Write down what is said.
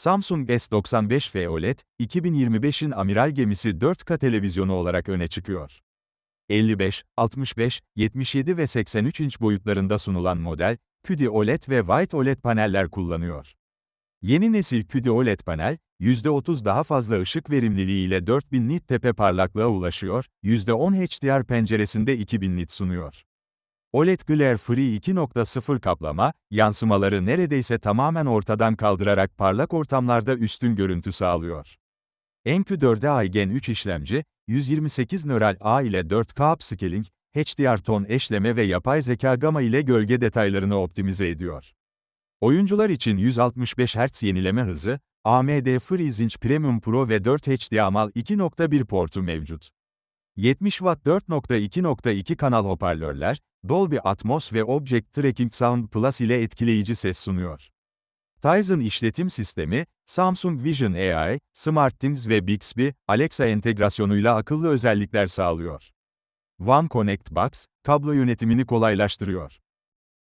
Samsung S95F OLED, 2025'in amiral gemisi 4K televizyonu olarak öne çıkıyor. 55, 65, 77 ve 83 inç boyutlarında sunulan model, QD OLED ve White OLED paneller kullanıyor. Yeni nesil QD OLED panel, %30 daha fazla ışık verimliliği ile 4000 nit tepe parlaklığa ulaşıyor, %10 HDR penceresinde 2000 nit sunuyor. OLED Glare Free 2.0 kaplama, yansımaları neredeyse tamamen ortadan kaldırarak parlak ortamlarda üstün görüntü sağlıyor. NQ4A Gen 3 işlemci, 128 nöral ağ ile 4K upscaling, HDR ton eşleme ve yapay zeka gama ile gölge detaylarını optimize ediyor. Oyuncular için 165 Hz yenileme hızı, AMD FreeSync Premium Pro ve 4 HDMI 2.1 portu mevcut. 70 Watt 4.2.2 kanal hoparlörler, Dolby Atmos ve Object Tracking Sound Plus ile etkileyici ses sunuyor. Tizen işletim sistemi, Samsung Vision AI, SmartThings ve Bixby, Alexa entegrasyonuyla akıllı özellikler sağlıyor. One Connect Box, kablo yönetimini kolaylaştırıyor.